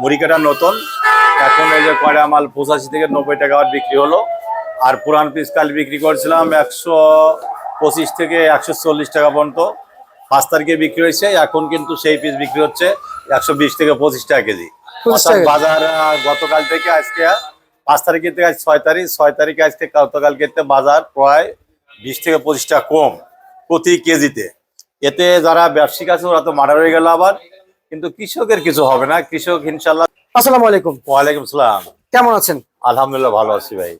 মুড়ি কাটা নতুন। এখন এই যে কয়টা মাল? পঁচাশি থেকে নব্বই টাকা বিক্রি হলো। আর পুরান পিস কাল বিক্রি করেছিলাম একশো পঁচিশ থেকে একশো চল্লিশ টাকা পর্যন্ত। পাঁচ তারিখে বিক্রি হয়েছে এখন কিন্তু সেই পিস বিক্রি হচ্ছে একশো বিশ থেকে পঁচিশ টাকা কেজি। 25 অর্থাৎ টাকা। বাজার গতকাল থেকে আজকে পাঁচ তারিখের থেকে আজ ছয় তারিখ ছয় তারিখে আজকে গতকালকে বাজার প্রায় বিশ থেকে পঁচিশ টাকা কম প্রতি কেজিতে। এতে যারা ব্যবসায়িক আছে ওরা তো মারা হয়ে গেল আবার। কিন্তু কৃষকের কিছু হবে না। কৃষক ইনশাল্লাহ আসসালামু আলাইকুম। ওয়ালাইকুম সালাম কেমন আছেন? আলহামদুলিল্লাহ ভালো আছি ভাই।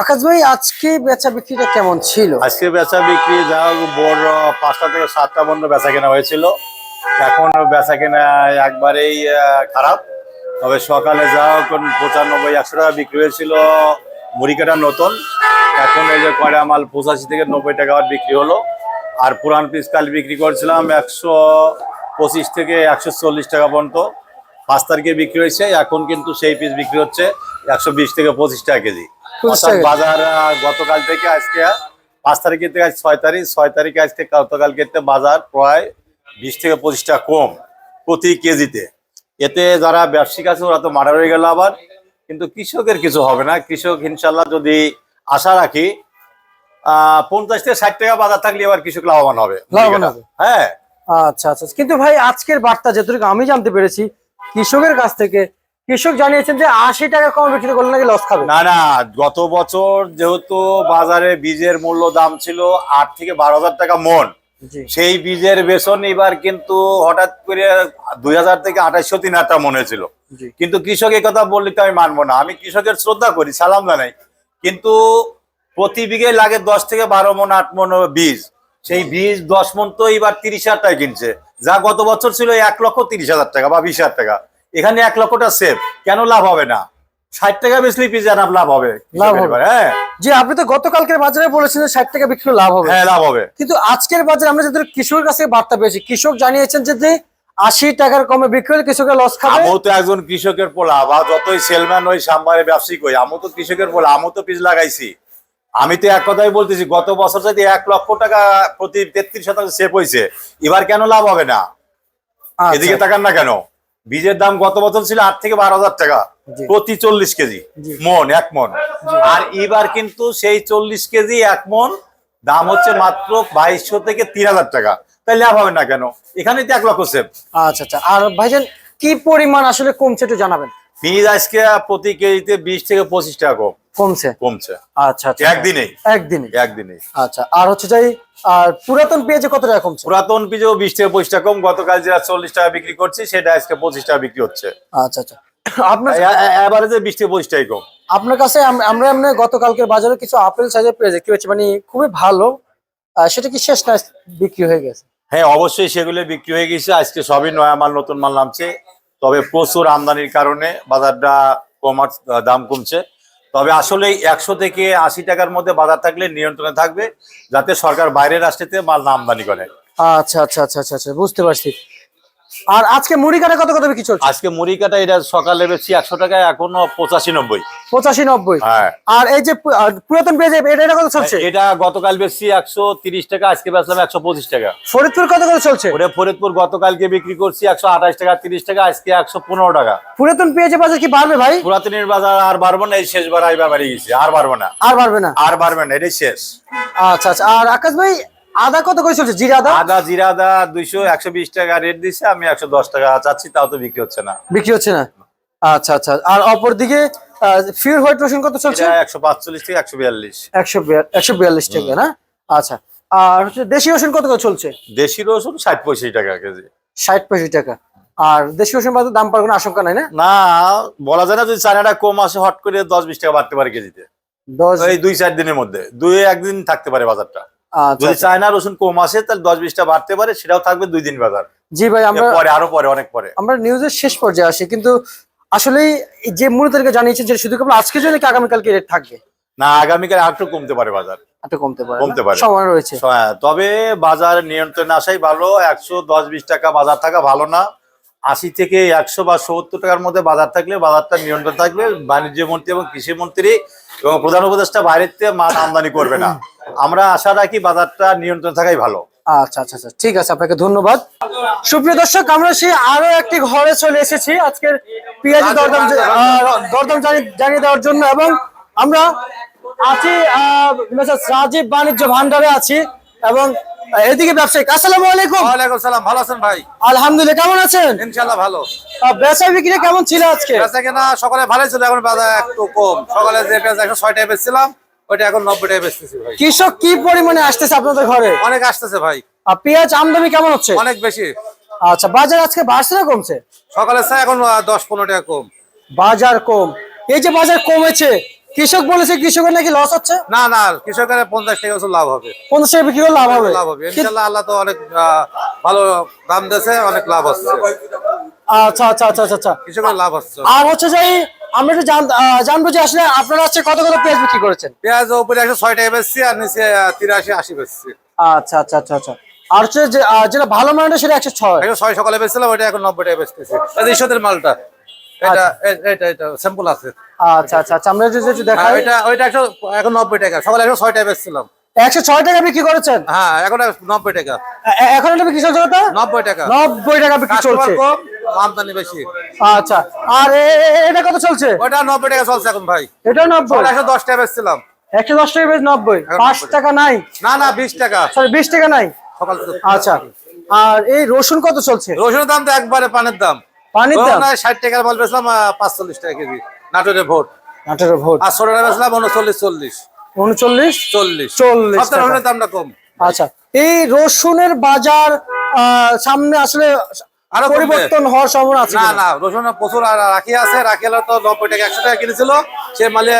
আকাশ ভাই আজকে বেচা বিক্রিটা কেমন ছিল? আজকে বেচা বিক্রি যা বড় পাঁচটা থেকে সাতটা বন্ধ বেচা কেনা হয়েছিল। এখন বেচা কেনা একবারেই খারাপ। তবে সকালে যা হোক পঁচানব্বই একশো টাকা বিক্রি হয়েছিল। মুড়ি কাটা নতুন। এখন এই যে কয়টা মাল পঁচাশি থেকে নব্বই টাকা বিক্রি হলো। আর পুরান পিস কাল বিক্রি করেছিলাম একশো পঁচিশ থেকে একশো চল্লিশ টাকা পর্যন্ত পাঁচ তারিখে বিক্রি হয়েছে। এখন কিন্তু সেই পিস বিক্রি হচ্ছে একশো বিশ থেকে পঁচিশ টাকা কেজি। 25 অর্থাৎ টাকা। বাজার গতকাল থেকে আজকে পাঁচ তারিখে থেকে আজ ছয় তারিখ ছয় তারিখে আজকে গতকালকে বাজার প্রায় বিশ থেকে পঁচিশ টাকা কম প্রতি কেজিতে। এতে যারা ব্যবসায়িক আছে ওরা তো মারা হয়ে গেল আবার। কিন্তু কৃষকের কিছু হবে না। কৃষক ইনশাল্লাহ যদি আশা রাখি আহ পঞ্চাশ থেকে ষাট টাকা বাজার থাকলে এবার কৃষক লাভবান হবে। হ্যাঁ। আচ্ছা আচ্ছা কিন্তু ভাই আজকের বার্তা যতটুকু আমি জানতে পেরেছি কৃষকের কাছ থেকে কৃষক জানিয়েছেন যে আশি টাকা কম বিক্রি করলে নাকি লস খাবে। না না গত বছর যেহেতু বাজারে বীজের মূল্য দাম ছিল আট থেকে বারো হাজার টাকা মন সেই বীজের বেতন এবার কিন্তু হঠাৎ করে দুই হাজার থেকে আঠাশশো তিন হাজার মনে ছিল। কিন্তু কৃষক কথা বললে তো আমি মানবো না। আমি কৃষকের শ্রদ্ধা করি সালাম জানাই। কিন্তু প্রতি বিঘে লাগে দশ থেকে বারো মন আট মন বীজ। সেই বীজ দশ মন তো এবার তিরিশ হাজার টাকা কিনছে। যা গত বছর ছিল এক লক্ষ তিরিশ হাজার টাকা বা বিশ হাজার টাকা। এখানে এক লক্ষটা সেফ কেন লাভ হবে না? ষাট টাকা বেশি পিস জানাব লাভ হবে। লাভ হবে। হ্যাঁ। আপনি তো গতকালকের বাজারে বলেছেন ষাট টাকা বিক্রি লাভ হবে। হ্যাঁ লাভ হবে। কিন্তু আজকের বাজারে আমরা যাদের কৃষকের কাছে বার্তা পেয়েছি কৃষক জানিয়েছেন যে যে আশি টাকার কমে বিক্রি হলে কৃষকের লস খাবে। আমিও তো একজন কৃষকের পোলা বা যতই সেলম্যান ওই সাম্বারে ব্যবসায়িক হই আমিও তো কৃষকের পোলা আমিও তো পিস লাগাইছি। আমি তো এক কথাই বলতেছি গত বছর যদি এক লক্ষ টাকা প্রতি তেত্রিশ শতাংশ সেভ হয়েছে। এবার কেন লাভ হবে না? আচ্ছা, এদিকে তাকান না কেন। বীজের দাম গত বছর ছিল আট থেকে বারো হাজার টাকা প্রতি চল্লিশ কেজি। মন এক মন। আর এবার কিন্তু সেই চল্লিশ কেজি এক মন দাম হচ্ছে মাত্র বাইশশো থেকে তিন হাজার টাকা। তাই লাভ হবে না কেন? এখানে তো এক লক্ষ সেভ আচ্ছা আচ্ছা। আর ভাইজান কি পরিমাণ আসলে কমছে একটু জানাবেন? বীজ আজকে প্রতি কেজিতে বিশ থেকে পঁচিশ টাকা কম। কমছে? কমছে। আচ্ছা আচ্ছা। একদিনেই। একদিনে একদিনেই। আচ্ছা আর হচ্ছে যাই আর পুরাতন পেঁয়াজে কত টাকা কমছে? পুরাতন পিজেও বিশ থেকে পঁচিশ টাকা কম। গতকাল যেটা চল্লিশ টাকা বিক্রি করছি সেটা আজকে পঁচিশ টাকা বিক্রি হচ্ছে। আচ্ছা আচ্ছা। আপনার এবারে বিশ থেকে পঁচিশ টাকাই কম। আপনার কাছে আমরা এমনি গতকালকের বাজারে কিছু আপেল সাইজের পেঁয়াজ দেখতে পাচ্ছি মানে খুবই ভালো। সেটা কি শেষ না বিক্রি হয়ে গেছে? হ্যাঁ অবশ্যই সেগুলো বিক্রি হয়ে গেছে। আজকে সবই নয়া মাল নতুন মাল নামছে। তবে প্রচুর আমদানির কারণে বাজারটা কমার দাম কমছে। তবে আসলে একশো থেকে আশি টাকার মধ্যে বাজার থাকলে নিয়ন্ত্রণে থাকবে, যাতে সরকার বাইরের রাষ্ট্রতে মাল আমদানি করে। আচ্ছা আচ্ছা আচ্ছা আচ্ছা আচ্ছা বুঝতে পারছি। আর আজকে মুড়ি কাটা কত কত বিক্রি চলছে? আজকে মুড়ি কাটা এটা সকালে বেশি একশো টাকায় এখনও পঁচাশি নব্বই। পঁচাশি নব্বই। হ্যাঁ। আর এই যে পুরাতন পেঁয়াজ এটা এটা কত চলছে? এটা গতকাল বেশি একশো তিরিশ টাকা আজকে বেচলাম একশো পঁচিশ টাকা। ফরিদপুর কত কত চলছে? ওটা ফরিদপুর গতকালকে বিক্রি করছি একশো আঠাশ টাকা তিরিশ টাকা আজকে একশো পনেরো টাকা। পুরাতন পেঁয়াজের বাজার কি বাড়বে ভাই? পুরাতনের বাজার আর বাড়বো না এই শেষবার আইবা বাড়ি গেছে আর বাড়বো না। আর বাড়বে না? আর বাড়বে না এটাই শেষ। আচ্ছা আচ্ছা। আর আকাশ ভাই আদা কত করে চলছে? জিরা আদা? আদা জিরা আদা দুইশো একশো বিশ টাকা রেট দিছে আমি একশো দশ টাকা চাচ্ছি তাও তো বিক্রি হচ্ছে না। বিক্রি হচ্ছে না? আচ্ছা আচ্ছা। আর অপর দিকে ফিউর হোয়াইট রসুন কত চলছে? একশো পাঁচচল্লিশ থেকে একশো বিয়াল্লিশ। একশো বিয়া- একশো বিয়াল্লিশ টাকা না? আচ্ছা। আর হচ্ছে দেশি রসুন কত করে চলছে? দেশি রসুন ষাট পঁয়ষট্টি টাকা কেজি। ষাট পঁয়ষট্টি টাকা। আর দেশি রসুন বাজার দাম পাওয়ার কোনো আশঙ্কা নাই না? না বলা যায় না যদি চায়নাটা কম আসে হট করে দশ বিশ টাকা বাড়তে পারে কেজিতে। দশ এই দুই চার দিনের মধ্যে। দুই একদিন থাকতে পারে বাজারটা। যদি আচ্ছা। চায়না রসুন কম আসে তাহলে দশ বিশটা বাড়তে পারে সেটাও থাকবে দুই দিন বাজার। জি ভাই আমরা পরে আরও পরে অনেক পরে। আমরা নিউজের শেষ পর্যায়ে আসি কিন্তু আসলে যে মূল তারিখে জানিয়েছেন যে শুধু কেবল আজকের জন্য কি আগামীকালকে রেট থাকবে? না আগামীকাল আরেকটু কমতে পারে বাজার। একটু কমতে পারে কমতে পারে। সময় রয়েছে। হ্যাঁ, তবে বাজার নিয়ন্ত্রণে আসাই ভালো একশো দশ বিশ টাকা বাজার থাকা ভালো না। আশি থেকে একশো বা সত্তর টাকার মধ্যে বাজার থাকলে বাজারটা নিয়ন্ত্রণ থাকবে। বাণিজ্য মন্ত্রী এবং কৃষি মন্ত্রী এবং প্রধান উপদেষ্টা বাইরের থেকে মাল আমদানি করবে না। আমরা আশা রাখি বাজারটা নিয়ন্ত্রণ থাকাই ভালো। আচ্ছা আচ্ছা আচ্ছা ঠিক আছে আপনাকে ধন্যবাদ। সুপ্রিয় দর্শক আমরা সেই আরও একটি ঘরে চলে এসেছি আজকের পেঁয়াজের দরদাম দরদাম জানি- জানিয়ে দেওয়ার জন্য এবং আমরা আছি রাজীব বাণিজ্য ভান্ডারে আছি এবং এদিকে ব্যবসায়িক আসসালামু আলাইকুম। ওয়ালাইকুম সালাম ভালো আছেন ভাই? আলহামদুলিল্লাহ কেমন আছেন? ইনশাল্লাহ ভালো। বেচা বিক্রি কেমন ছিল আজকে? বেচা কেনা সকালে ভালোই ছিল এখন বাজার একটু কম। সকালে যে পেঁয়াজ একশো ছয় টাকা বেচছিলাম ওইটা এখন নব্বই টাকা বেচতেছি ভাই। কৃষক কি পরিমাণে আসতেছে আপনাদের ঘরে? অনেক আসতেছে ভাই। আর পেঁয়াজ আমদানি কেমন হচ্ছে? অনেক বেশি। আচ্ছা বাজার আজকে বাড়ছে না কমছে? সকালে চাই এখন দশ পনেরো টাকা কম। বাজার কম। এই যে বাজার কমেছে কৃষক বলেছে কৃষকের নাকি লস হচ্ছে? না না কৃষকের পঞ্চাশ টাকা বছর লাভ হবে। পঞ্চাশ টাকা বিক্রি লাভ হবে? লাভ হবে। ইনশাল্লাহ আল্লাহ তো অনেক ভালো দাম দিয়েছে অনেক লাভ হচ্ছে। আচ্ছা আচ্ছা আচ্ছা আচ্ছা আচ্ছা। কৃষকের লাভ হচ্ছে। আর হচ্ছে যে আমরা একটু জানব যে আসলে আপনারা হচ্ছে কত কত পেঁয়াজ বিক্রি করেছেন? পেঁয়াজ উপরে একশো ছয় টাকা বেচছি আর নিচে তিরাশি আশি বেচছি। আচ্ছা আচ্ছা আচ্ছা আচ্ছা। আর হচ্ছে যে যেটা ভালো মানের সেটা একশো ছয়। একশো ছয় সকালে বেচছিলাম ওইটা এখন নব্বই টাকা বেচতেছি। ঈশ্বরের মালটা এটা এটা এটা স্যাম্পল আছে। আচ্ছা আচ্ছা আচ্ছা। আমরা যদি দেখাই। ওইটা ওইটা একশো এখন নব্বই টাকা সকালে একশো ছয় টাকা বেচছিলাম। একশো ছয় টাকা বিক্রি করেছেন? হ্যাঁ এখন নব্বই টাকা। এখন এটা বিক্রি চলছে নব্বই টাকা। নব্বই টাকা বিক্রি চলছে। আমদানি বেশি। আচ্ছা আর এটা কত চলছে? ওইটা নব্বই টাকা চলছে এখন ভাই। এটা নব্বই? একশো দশ টাকা বেচছিলাম। একশো দশ টাকা বেশ নব্বই। পাঁচ টাকা। নাই? না না বিশ টাকা। সরি বিশ টাকা নাই? সকাল আচ্ছা আর এই রসুন কত চলছে? রসুনের দাম তো একবারে পানের দাম। পানির দাম? ষাট টাকার বল বেচলাম পাঁচচল্লিশ টাকা কেজি। নাটোরের ভোট। ভোট। আর ছোটটা বেচলাম উনচল্লিশ চল্লিশ। উনচল্লিশ? চল্লিশ। চল্লিশ দামটা কম। আচ্ছা এই রসুনের বাজার সামনে আসলে আরও পরিবর্তন হওয়ার সম্ভাবনা আছে না না রসুন প্রচুর রাখি আছে। রাখি হলো তো নব্বই টাকা একশো টাকা কিনেছিল। সে মালে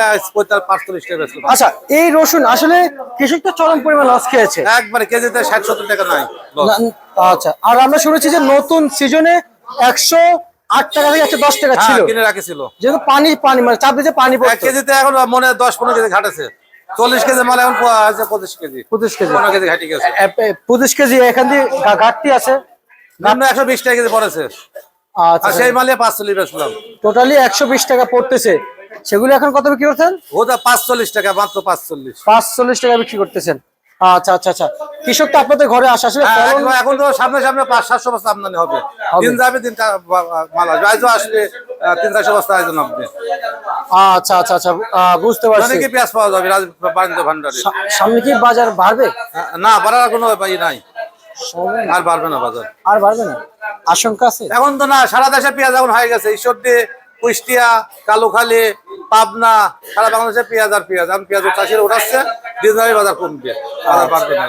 পাঁচচল্লিশ টাকা বেচলো। আচ্ছা এই রসুন আসলে কৃষক তো চরম পরিমাণ লস খেয়েছে। একবারে কেজিতে ষাট সত্তর টাকা নাই আচ্ছা আর আমরা শুনেছি যে নতুন সিজনে একশো আট টাকা থেকে একশো দশ টাকা হ্যাঁ ছিল। কিনে রাখিছিল যেহেতু পানি পানি মানে চাপ দিতে পানি কেজিতে এখন মনে হয় দশ পনেরো কেজি ঘাটেছে। চল্লিশ কেজি মাল এখন আছে পঁচিশ কেজি। পঁচিশ কেজি। পনেরো কেজি ঘাটি গেছে। পঁচিশ কেজি এখান দিয়ে ঘাটতি আছে? নিম্ন একশো বিশ টাকা কেজি পড়েছে। আচ্ছা। সেই মালে পাঁচচল্লিশ বেচলাম টোটালি একশো বিশ টাকা পড়তেছে। সেগুলো এখন কত বিক্রি করছেন? ওটা পাঁচচল্লিশ টাকা মাত্র পাঁচচল্লিশ। পাঁচচল্লিশ টাকা বিক্রি করতেছেন। আচ্ছা আচ্ছা আচ্ছা। কৃষক তো আপনাদের ঘরে আসে আসলে হ্যাঁ, এখন- তো সামনে সামনে পাঁচ সাতশো বস্তা আমদানি হবে। দিন যাবে দিন মাল আসবে। আজও আসবে তিন চারশো বস্তা আয়োজন হবে। আচ্ছা আচ্ছা আচ্ছা বুঝতে পারছি। অনেকে পেঁয়াজ পাওয়া যাবে বাণিজ্য ভান্ডারে? সামনে কি বাজার বাড়বে? না বাড়ার কোনো ই নাই। আর বাড়বে না বাজার। আর বাড়বে না? আশঙ্কা আছে? এখন তো না সারা দেশে পেঁয়াজ এখন হয়ে গেছে। ঈশ্বরদী কুষ্টিয়া কালুখালী পাবনা সারা বাংলাদেশে পেঁয়াজ আর পেঁয়াজ। এখন পেঁয়াজ চাষিরা উঠাচ্ছে দিন বাজার কমবে। বাজার বাড়বে না।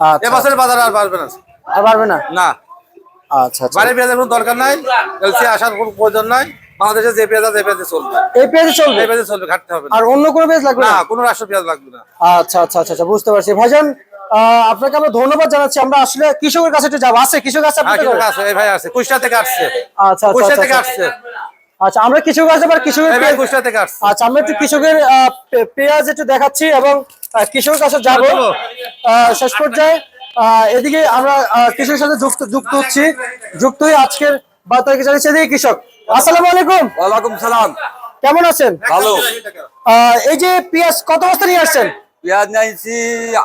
আচ্ছা। এবছরের বাজার আর বাড়বে না। আর বাড়বে না? না। আচ্ছা আচ্ছা। বাইরে পেঁয়াজের কোনো দরকার নাই। এলসি আসার কোনো প্রয়োজন নাই। বাংলাদেশে যে পেঁয়াজ আছে এই পেঁয়াজে চলবে। এই পেঁয়াজ চলবে? এই পেঁয়াজে চলবে ঘাটতে হবে আর অন্য কোনো পেঁয়াজ লাগবে না? কোনো রাষ্ট্র পেঁয়াজ লাগবে না। আচ্ছা আচ্ছা আচ্ছা আচ্ছা বুঝতে পারছি। ভাইজান আপনাকে আমরা ধন্যবাদ জানাচ্ছি। আমরা আসলে কৃষকের কাছে একটু যাব। আছে কৃষক আছে হ্যাঁ আপনাদের আছে এই ভাই আছে কুষ্টিয়া থেকে আসছে। আচ্ছা আচ্ছা আচ্ছা, থেকে আচ্ছা। আসছে। আচ্ছা আমরা কৃষক আছে আবার কৃষকের থেকে আসছে। আচ্ছা আমরা একটু কৃষকের পেঁয়াজ একটু দেখাচ্ছি এবং কৃষকের কাছে যাব। আহ, শেষ পর্যায়ে এদিকে আমরা কৃষকের সাথে যুক্ত যুক্ত হচ্ছি। যুক্ত হয়ে আজকের বার্তাকে জানিয়েছি? এদিকে কৃষক। আসসালামু আলাইকুম। ওয়ালাইকুম সালাম। কেমন আছেন? ভালো। এই যে পেঁয়াজ কত বস্তা নিয়ে আসছেন? পেঁয়াজ নাইছি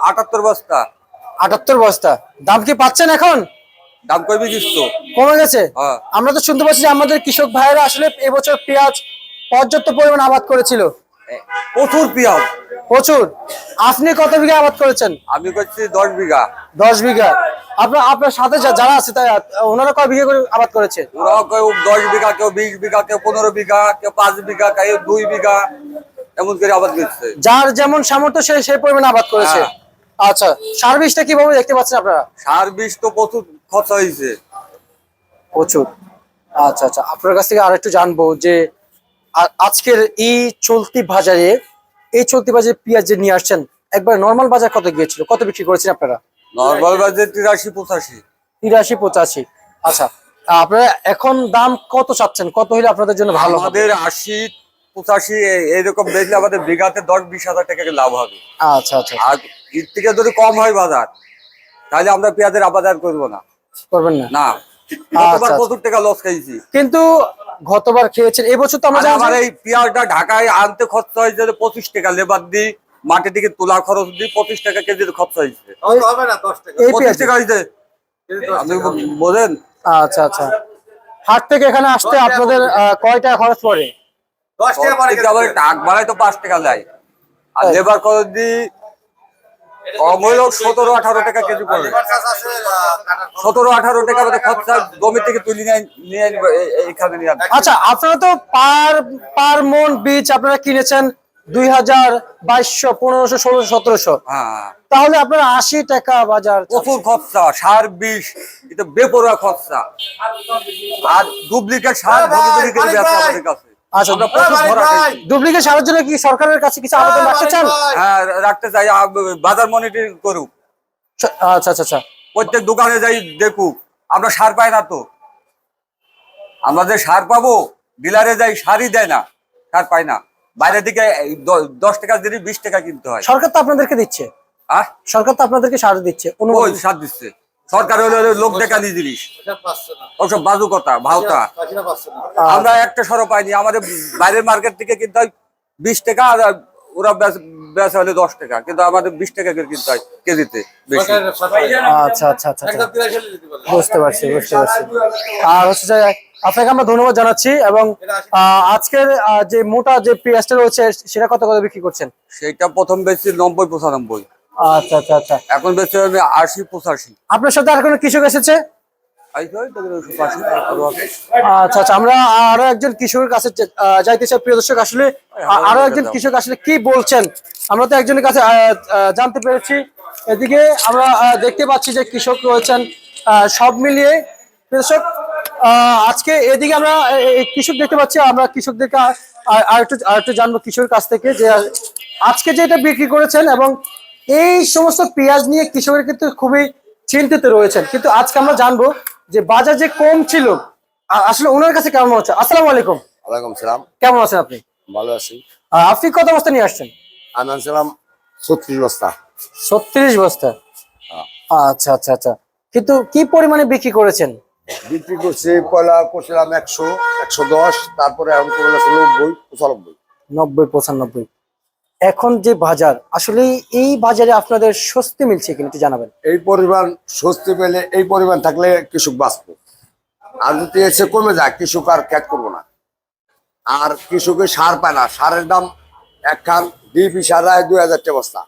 আটাত্তর বস্তা। আটাত্তর বস্তা। দাম কি পাচ্ছেন এখন? দাম কমে দিস কমে গেছে? হ্যাঁ। আমরা তো শুনতে পাচ্ছি যে আমাদের কৃষক ভাইয়েরা আসলে এবছর পেঁয়াজ পর্যাপ্ত পরিমাণ আবাদ করেছিল। প্রচুর পেঁয়াজ। প্রচুর। আপনি কত বিঘা আবাদ করেছেন? আমি করছি দশ বিঘা। দশ বিঘা। আপনার আপনার সাথে যারা আছে তাই ওনারা কয় বিঘা করে আবাদ করেছে? ওরা কেউ দশ বিঘা কেউ বিশ বিঘা কেউ পনেরো বিঘা কেউ পাঁচ বিঘা কেউ দুই বিঘা এমন করে আবাদ করছে। যার যেমন সামর্থ্য সে সেই পরিমাণে আবাদ করেছে। হ্যাঁ। আচ্ছা সার বীজটা কীভাবে দেখতে পাচ্ছেন আপনারা? সার বিষ তো প্রচুর খরচা হয়েছে। প্রচুর। আচ্ছা আচ্ছা আপনার কাছ থেকে আরেকটু জানব যে আজকের এই চলতি বাজারে এই চলতি বাজারে পেঁয়াজ যে নিয়ে আসছেন একবার নর্মাল বাজার কত গিয়েছিল? কত বিক্রি করেছেন আপনারা? নর্মাল তিরাশি পঁচাশি। তিরাশি পঁচাশি। আচ্ছা আপনারা এখন দাম কত চাচ্ছেন? কত হলে আপনাদের জন্য ভালো আমাদের আশি পঁচাশি এইরকম দেখলে আমাদের বিঘাতে দশ বিশ হাজার টাকা লাভ হবে। আচ্ছা আচ্ছা আর এর থেকে যদি কম হয় বাজার তাহলে আমরা পেঁয়াজের আবাদ আর করব না। করবেন না? না। আচ্ছা, গতবার আচ্ছা। প্রচুর টাকা লস খাইছি কিন্তু গতবার খেয়েছেন এবছর তো আমরা যে- এই পেঁয়াজটা ঢাকায় আনতে খরচা হয়েছে পঁচিশ টাকা লেবার দিই মাটি থেকে তোলা খরচ দিয়ে পঁচিশ টাকা কেজির খরচা হয়েছে। হবে না দশ টাকা। এই পঁচিশ টাকা হয়েছে। বোঝেন? আচ্ছা আচ্ছা। হাট থেকে এখানে আসতে আপনাদের কয় টাকা খরচ পড়ে? দশ টাকা বাড়ায় তো পাঁচ টাকা যায়। আর লেবার খরচ দিয়ে কম হইলেও সতেরো আঠারো টাকা কেজি পড়ে। সতেরো আঠারো টাকা খরচা জমি থেকে তুলে নিয়ে নিয়ে এ- এ- এখানে নিয়ে আচ্ছা আপনারা তো পার পার মন বীজ আপনারা কিনেছেন। দুই হাজার বাইশশো পনেরোশো ষোলোশো সতেরোশো। হ্যাঁ। তাহলে আপনারা আশি টাকা বাজার প্রচুর খরচা সার বিষ এটা বেপরোয়া খরচা। আর ডুপ্লিকেট সার আমাদের কাছে। আচ্ছা। ডুপ্লিকেট সারের জন্য কি সরকারের কাছে কিছু আবেদন রাখতে চান? হ্যাঁ রাখতে চাই বাজার মনিটরিং করুক। আচ্ছা আচ্ছা আচ্ছা। প্রত্যেক দোকানে যাই দেখুক আমরা সার পাই না তো। আমরা যে সার পাবো ডিলারে যাই সারই দেয় না সার পাই না। বাইরে দিকে দশ টাকা দিলে বিশ টাকা কিনতে হয়। সরকার তো আপনাদেরকে দিচ্ছে। আর সরকার তো আপনাদেরকে সার দিচ্ছে সার দিচ্ছে। সরকার হলো দেখা লোক দেখানি জিনিস। ওসব বাজুকতা ভাওতা আমরা একটা সরো পাইনি আমাদের বাইরের মার্কেট থেকে কিনতে হয় বিশ টাকা আর ওরা বেচ- হলে দশ টাকা কিন্তু আমাদের বিশ টাকা করে কিনতে হয় কেজিতে বেশি। আচ্ছা আচ্ছা আচ্ছা আচ্ছা। বুঝতে পারছি বুঝতে পারছি। আর হচ্ছে যে আপনাকে আমরা ধন্যবাদ জানাচ্ছি এবং আহ, আজকের যে মোটা যে পেঁয়াজটা রয়েছে সেটা কত কত বিক্রি করছেন? সেইটা প্রথম বেশি নব্বই পঁচানব্বই। আচ্ছা আচ্ছা আচ্ছা। এখন বেশি হবে আশি পঁচাশি। আপনার সাথে আর কোনো কৃষক এসেছে। আচ্ছা আচ্ছা আমরা আরও একজন কৃষকের কাছে যাইতে চাই প্রিয় দর্শক আসলে আরও একজন কৃষক আসলে কি বলছেন? আমরা তো একজনের কাছে জানতে পেরেছি। এদিকে আমরা দেখতে পাচ্ছি যে কৃষক রয়েছেন আহ, সব মিলিয়ে। কৃষক আজকে এদিকে আমরা কৃষক দেখতে পাচ্ছি আমরা কৃষকদেরকে আর- একটু আর একটু জানব কৃষকের কাছ থেকে যে আজকে যে এটা বিক্রি করেছেন এবং এই সমস্ত পেঁয়াজ নিয়ে কৃষকের কিন্তু খুবই চিন্তিত রয়েছেন। কিন্তু আজকে আমরা জানব যে বাজার যে কম ছিল আসলে ওনার কাছে কেমন হচ্ছে? আসসালামু আলাইকুম। ওয়ালাইকুম সালাম। কেমন আছেন আপনি? ভালো আছি। আপনি কত বস্তা নিয়ে আসছেন? আমি আনছিলাম ছত্রিশ বস্তা। ছত্রিশ বস্তা? আচ্ছা আচ্ছা আচ্ছা। কিন্তু কি পরিমাণে বিক্রি করেছেন? বিক্রি করছি পয়লা করছিলাম একশো একশো দশ তারপরে এখন করে আছে নব্বই পঁচানব্বই। নব্বই পঁচানব্বই। এখন যে বাজার আসলে এই বাজারে আপনাদের স্বস্তি মিলছে কিনা একটু জানাবেন। এই পরিমাণ স্বস্তি পেলে এই পরিমাণ থাকলে কৃষক বাঁচবে। আর যদি এসে কমে যায় কৃষক আর খ্যাত করব না। আর কৃষকের সার পায় না। সারের দাম একখান ডিপি সার হয় দুই হাজার টাকা বস্তা।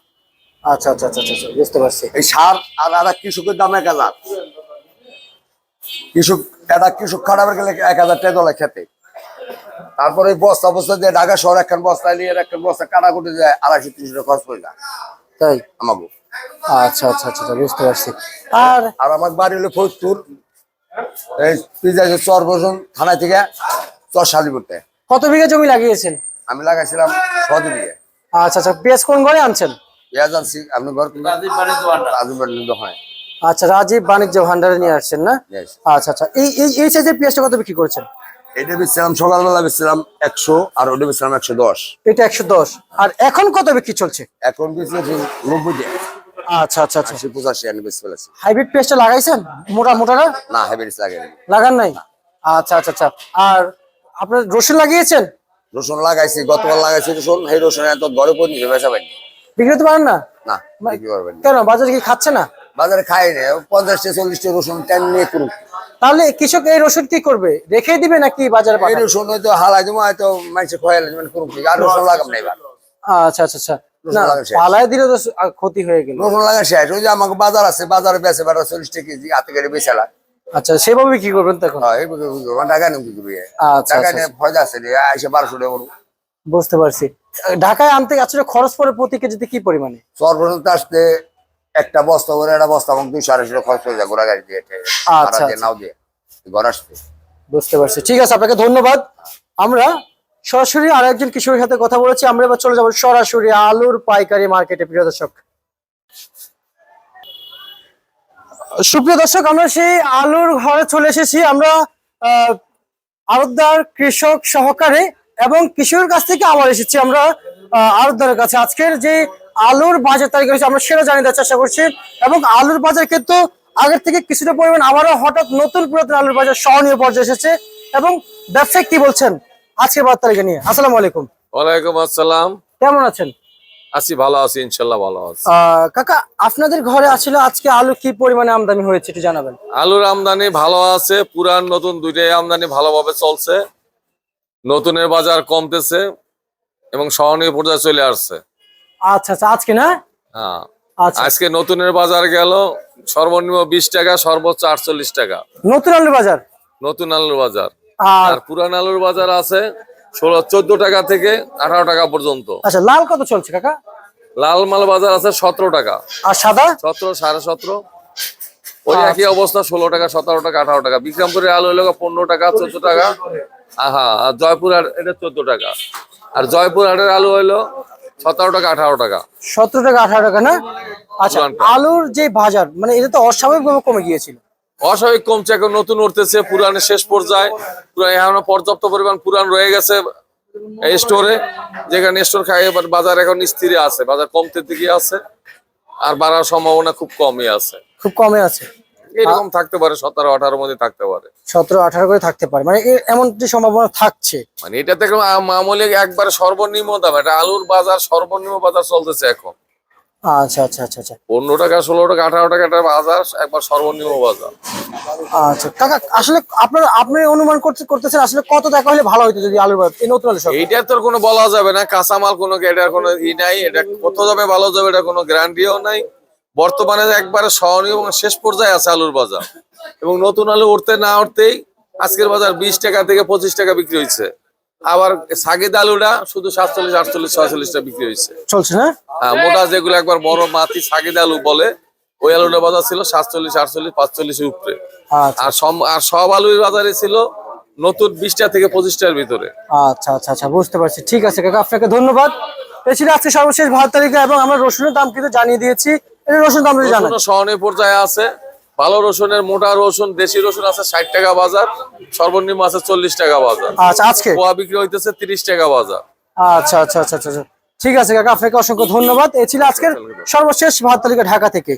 আচ্ছা আচ্ছা আচ্ছা আচ্ছা বুঝতে পারছি। এই সার আর একটা কৃষকের দাম এক হাজার। কৃষক একটা কৃষক খারাপের গেলে এক হাজার টাকা দলে খেতে। তারপরে বস্তা বস্তা দিয়ে ঢাকা শহর একখান বস্তা নিয়ে একখান বস্তা কাটা কুটে যায় আড়াইশো তিনশো টাকা খরচ পড়ে না তাই? আমাকে আচ্ছা আচ্ছা আচ্ছা আচ্ছা, বুঝতে পারছি। আর? আর আমার বাড়ি হলো ফরিদপুর। এই পিজাজ চর বসুন থানা থেকে চর শালি করতে কত বিঘা জমি লাগিয়েছেন? আমি লাগাইছিলাম ছয় বিঘে। আচ্ছা আচ্ছা পেঁয়াজ কোন ঘরে আনছেন? পেঁয়াজ আনছি আপনি ঘর বাড়ি দোকানে আচ্ছা রাজীব বাণিজ্য ভান্ডারে নিয়ে আসছেন না? আচ্ছা আচ্ছা এই এই এই সাইজের পেঁয়াজটা কত বিক্রি করেছেন? এটা বেচছিলাম সকালবেলা বেচছিলাম একশো আর ওটা বেচছিলাম একশো দশ। এটা একশো দশ। আর এখন কত বিক্রি চলছে? এখন নব্বই আচ্ছা আচ্ছা আচ্ছা। আশি পঁচাশি আমি বেচে ফেলেছি হাইব্রিড লাগাইছেন? মোটা মোটাটা না? লাগে লাগান নাই? আচ্ছা আচ্ছা আচ্ছা। আর আপনার রসুন লাগিয়েছেন? রসুন লাগাইছি গতবার লাগাইছি রসুন সেই রসুন এত ঘরে বেচা পাইনি। বিক্রি করতে পারেন না? না বিক্রি করবেন কেন বাজারে কি খাচ্ছে না? বাজারে খাই না পঞ্চাশটা চল্লিশটা রসুন টেন নিয়ে করুক তাহলে কৃষক এই রসুন কি করবে? রেখে দিবে নাকি বাজারে এই রসুন হয়তো হালাই দেবো হয়তো মানুষে খয়ালে মানে করুক আর রসুন লাগাম না এবার। আচ্ছা আচ্ছা আচ্ছা। পালায় দিলে তো ক্ষতি হয়ে গেল। রসুন লাগা শেষ। ওই যে আমাকে বাজার আছে বাজারে বেচে বেড়া চল্লিশ টাকা কেজি হাতে করে বেচালা আচ্ছা সেভাবে কি করবেন তখন? হ্যাঁ এই বিক্রি করব? টাকা আচ্ছা, টাকা আচ্ছা, নিয়ে ফয়দা আছে বারোশো টাকা বুঝতে পারছি। ঢাকায় আনতে আসলে খরচ পড়ে প্রতি কেজিতে কি পরিমাণে? সর্বপ্রথম আসতে একটা বস্তা করে একটা বস্তা আমাকে দুইশো আড়াইশো টাকা খরচ হয়ে যায় ঘোড়া গাড়ি দিয়ে আচ্ছা, দিয়ে আচ্ছা। নাও দিয়ে ঘর আসতে। বুঝতে পারছি। ঠিক আছে আপনাকে ধন্যবাদ। আমরা সরাসরি আর একজন কিশোরের সাথে কথা বলেছি। আমরা এবার চলে যাব সরাসরি আলুর পাইকারি মার্কেটে প্রিয় দর্শক। সুপ্রিয় দর্শক আমরা সেই আলুর ঘরে চলে এসেছি। আমরা আহ, আড়তদার কৃষক সহকারে এবং কৃষকের কাছ থেকে আবার এসেছি আমরা আহ, আড়তদারের কাছে। আজকের যে আলুর বাজার তারিখ হয়েছে আমরা সেটা জানিয়ে দেওয়ার চেষ্টা করছি এবং আলুর বাজার কিন্তু আগের থেকে কিছুটা পরিমাণ আবারও হঠাৎ নতুন পুরাতন আলুর বাজার সহনীয় পর্যায়ে এসেছে এবং ব্যবসায়িক কি বলছেন? আজকের বাজার তারিখে নিয়ে। আসসালামু আলাইকুম। ওয়ালাইকুম আসসালাম। কেমন আছেন? আছি ভালো আছি ইনশাল্লাহ ভালো আছি। কাকা আপনাদের ঘরে আসলে আজকে আলু কি পরিমাণে আমদানি হয়েছে একটু জানাবেন? আলুর আমদানি ভালো আছে পুরান নতুন দুইটাই আমদানি ভালোভাবে চলছে। নতুনের বাজার কমতেছে এবং সহনীয় পর্যায়ে চলে আসছে। আচ্ছা আচ্ছা আজকে না? হ্যাঁ। আচ্ছা। আজকে নতুনের বাজার গেল সর্বনিম্ন বিশ টাকা সর্বোচ্চ আটচল্লিশ টাকা। নতুন আলুর বাজার? নতুন আলুর বাজার। আর আর পুরান আলুর বাজার আছে ষোলো চোদ্দ টাকা থেকে আঠারো টাকা পর্যন্ত। আচ্ছা লাল কত চলছে কাকা? লাল মাল বাজার আছে সতেরো টাকা। আর সাদা? সতেরো সাড়ে সতেরো। ওই একই অবস্থা ষোলো টাকা সতেরো টাকা আঠারো টাকা। বিক্রমপুরের আলু হলো পনেরো টাকা চোদ্দ টাকা। আহা আর জয়পুর এটা চোদ্দ টাকা। আর জয়পুর হাটের আলু হইল সতেরো টাকা আঠারো টাকা। সতেরো টাকা আঠারো টাকা না? আচ্ছা আলুর যে বাজার মানে এটা তো অস্বাভাবিকভাবে কমে গিয়েছিল। অস্বাভাবিক কমছে এখন নতুন উঠতেছে পুরানের শেষ পর্যায়ে। পুরান এখনও পর্যাপ্ত পরিমাণ পুরান রয়ে গেছে স্টোরে যেখানে স্টোর খাই এবার বাজার এখন স্থিরে আছে বাজার কমতে দিকে আছে আর বাড়ার সম্ভাবনা খুব কমই আছে। খুব কমে আছে। এরকম থাকতে পারে সতেরো আঠারোর মধ্যে থাকতে পারে। সতেরো আঠারো করে থাকতে পারে। মানে এ- এমন যে সম্ভাবনা থাকছে। মানে এটা থেকে মামুলি একবার সর্বনিম্ন দাম এটা আলুর বাজার সর্বনিম্ন বাজার চলতেছে এখন। আচ্ছা আচ্ছা আচ্ছা আচ্ছা। পনেরো টাকা ষোলো টাকা আঠারো টাকা একটা বাজার একবার সর্বনিম্ন বাজার। আচ্ছা কাকা আসলে আপনার আপনি অনুমান করতে করতেছেন আসলে কত টাকা হলে ভালো হতো যদি আলুর বাজার এই নতুন আলু এইটার তোর কোনো বলা যাবে না কাঁচামাল কোনো এটার কোনো ই নাই এটা কত যাবে ভালো যাবে এটা কোনো গ্যারান্টিও নাই। বর্তমানে একবারে সহনীয় এবং শেষ পর্যায়ে আছে আলুর বাজার। এবং নতুন আলু উঠতে না উঠতেই আজকের বাজার বিশ টাকা থেকে পঁচিশ টাকা বিক্রি হয়েছে আবার সাগিদ আলুটা শুধু সাতচল্লিশ আটচল্লিশ ছয়চল্লিশ টাকা বিক্রি হয়েছে। চলছে না হ্যাঁ, মোটা যেগুলো একবার বড় মাটি সাগিদ আলু বলে ওই আলুটা বাজার ছিল সাতচল্লিশ আটচল্লিশ পাঁচচল্লিশের উপরে। আচ্ছা। আর সব আর সব আলুর বাজারে ছিল নতুন বিশটা থেকে পঁচিশটার ভিতরে। আচ্ছা আচ্ছা আচ্ছা বুঝতে পারছি। ঠিক আছে কাকা আপনাকে ধন্যবাদ। এ ছিল আজকে সর্বশেষ ভারত তালিকা এবং আমরা রসুনের দাম কিন্তু জানিয়ে দিয়েছি। রসুন দাম রসুনও সহনীয় পর্যায়ে আছে। ভালো রসুনের মোটা রসুন দেশি রসুন আছে ষাট টাকা বাজার সর্বনিম্ন আছে চল্লিশ টাকা বাজার। আচ্ছা আজকে? পোয়া বিক্রি হইতেছে তিরিশ টাকা বাজার। আচ্ছা আচ্ছা আচ্ছা আচ্ছা ঠিক আছে কাকা আপনাকে অসংখ্য ধন্যবাদ। এ ছিল আজকের সর্বশেষ ভাত তালিকা ঢাকা থেকে।